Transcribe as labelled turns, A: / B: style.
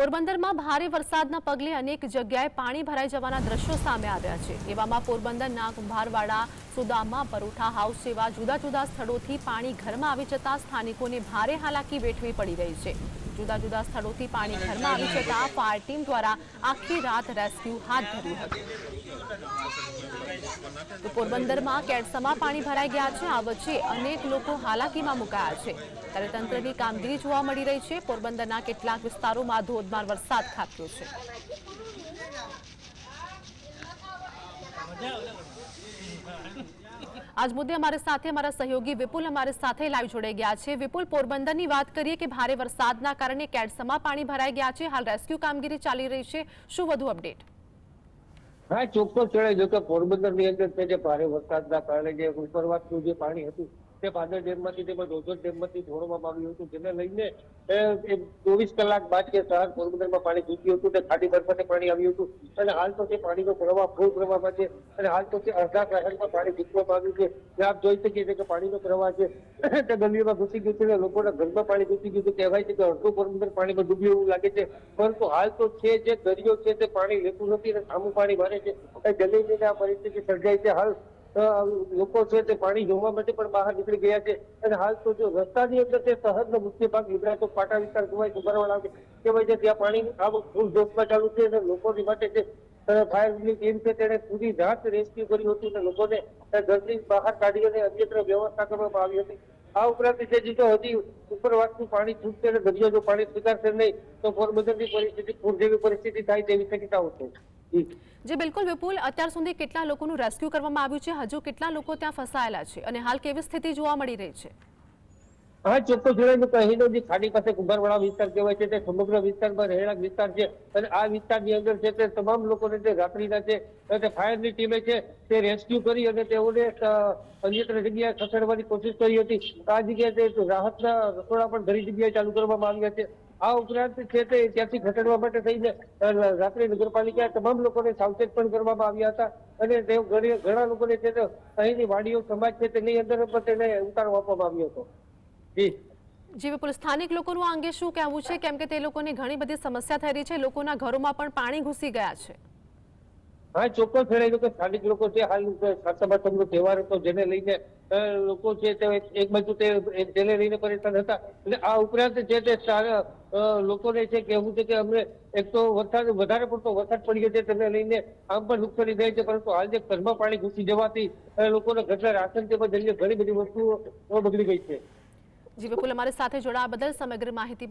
A: પોરબંદરમાં ભારે વરસાદના પગલે અનેક જગ્યાએ પાણી ભરાઈ જવાના દ્રશ્યો સામે આવ્યા છે. એવામાં પોરબંદરના કુંભારવાડા સુદામા, પરોઠા હાઉસ જેવા જુદા જુદા સ્થળોથી પાણી ઘરમાં આવી જતા સ્થાનિકોને ભારે હાલાકી વેઠવી પડી રહી છે. જુદા જુદા સ્થળોથી પાણી ઘરમાં આવી જતા ફાયર ટીમ દ્વારા આખી રાત રેસ્ક્યુ હાથ ધર્યું હતું. તો પોરબંદરમાં કેડસમાં પાણી ભરાઈ ગયા છે. આ વચ્ચે અનેક લોકો હાલાકીમાં મુકાયા છે. ત્યારે તંત્રની કામગીરી જોવા મળી રહી છે. પોરબંદરના કેટલાક વિસ્તારોમાં ધોધમાર વરસાદ ખાબક્યો છે. આજ મુદ્દે અમારી સાથે અમારા સહયોગી વિપુલ અમારી સાથે લાઈવ જોડાઈ ગયા છે. વિપુલ, પોરબંદરની વાત કરીએ કે ભારે વરસાદના કારણે કેડસમાં પાણી ભરાઈ ગયા છે. હાલ રેસ્ક્યુ કામગીરી ચાલી રહી છે. શું વધુ અપડેટ
B: હા, ચોક્કસ જણાય, જો કે પોરબંદરની અંદર ભારે વરસાદના કારણે જે ઉપરવાસનું જે પાણી હતું તે ભાદર ડેમમાંથી તેમજ ઓઝર ડેમમાંથી છોડવામાં આવ્યું હતું. જેને લઈને ચોવીસ કલાક બાદ કે શહેર પોરબંદરમાં પાણી ઘૂસ્યું હતું તે ખાડી મારફતે પાણી આવ્યું હતું. અને હાલ તો તે પાણીનો પ્રવાહ ફૂલ પ્રવાહમાં છે અને હાલ તો તે અડધા શહેરમાં પાણી ઘૂસવામાં આવ્યું છે. જે આપ જોઈ શકીએ છીએ કે પાણીનો પ્રવાહ છે, તે ગલીઓમાં ઘૂસી ગયું છે લોકોના ઘરમાં પાણી ઘૂસી ગયું છે. કહેવાય છે કે અડધું પોરબંદર પાણીમાં ડૂબ્યું એવું લાગે છે. પરંતુ હાલ તો છે જે દરિયો છે તે પાણી લેતું નથી અને સામું પાણી ભરે છે. ગલીની આ પરિસ્થિતિ સર્જાય છે. હાલ લોકો છે તે પાણી જોવા માટે પણ બહાર નીકળી ગયા છે. અને હાલ તો જો રસ્તાની અંદર તે નો મુખ્ય ભાગ તો પાટા વિસ્તાર કહેવાય, કુંભારવાડા કહેવાય છે, ત્યાં પાણી આવક ફૂલ જોશમાં ચાલુ છે અને લોકોની માટે જે ફાયરની ટીમ છે તેણે પૂરી રાત રેસ્ક્યુ કર્યું હતું અને લોકોને ઘરની બહાર કાઢી અને અન્યત્ર વ્યવસ્થા કરવામાં આવી હતી. આ ઉપરાંત જે જીતો હજી ઉપરવાસનું પાણી છૂટશે અને દરિયો જો પાણી સ્વીકારશે નહીં, તો પોરબંદરની પરિસ્થિતિ, પૂર જેવી પરિસ્થિતિ થાય તેવી શક્યતાઓ છે. જી
A: બિલકુલ વિપુલ. અત્યાર સુધી કેટલા લોકોનું રેસ્ક્યુ કરવામાં આવ્યું છે? હજુ કેટલા લોકો ત્યાં ફસાયેલા છે? અને હાલ કેવી સ્થિતિ જોવા મળી રહી છે?
B: હા ચોક્કસ જોડાય તો અહીંનો જે ખાડી પાસે કુંભારવાળા વિસ્તાર કહેવાય છે તે સમગ્ર વિસ્તારમાં રહેલા વિસ્તાર છે. અને આ વિસ્તારની અંદર છે તે તમામ લોકોને જે રાત્રિના છે તે ફાયરની ટીમે છે તે રેસ્ક્યુ કરી અને તેઓને અન્યત્ર જગ્યાએ ખસેડવાની કોશિશ કરી હતી. આ જગ્યાએ તે રાહતના રસોડા પણ ઘણી જગ્યાએ ચાલુ કરવામાં આવ્યા છે. આ ઉપરાંત છે તે ત્યાંથી ઘટાડવા માટે થઈને રાત્રે નગરપાલિકા તમામ લોકોને સાવચેત પણ કરવામાં આવ્યા હતા અને તે ઘણા લોકોને છે તે અહીંની વાડીઓ, સમાજ છે તેની અંદર પણ તેને ઉતારો આપવામાં આવ્યો હતો. જી.
A: જી સ્થાનિક લોકોનું આ અંગે શું કહેવું છે? કેમ કે તે લોકોને ઘણી બધી સમસ્યા થઈ રહી છે. લોકોના ઘરોમાં પણ પાણી ઘૂસી ગયા છે.
B: હા, ચોક્કસ જણાવ્યું કે સ્થાનિક લોકો છે, હાલ સાતમાસમનો તહેવાર હતો, જેને લઈને લોકો છે તે એક બાજુ તેને લઈને પરેશાન હતા. અને આ ઉપરાંત જે તે લોકોને છે કહેવું છે કે અમને એક તો વરસાદ, વધારે પડતો વરસાદ પડ્યો છે, તેને લઈને આમ પણ નુકસાની થાય છે, પરંતુ હાલ જે ઘરમાં પાણી ઘૂસી જવાથી લોકોના ઘરના રાશન તેમજ ઘણી બધી વસ્તુઓ બગડી ગઈ છે.
A: જી, વિપુલ, અમારી સાથે જોડાવા બદલ સમગ્ર માહિતી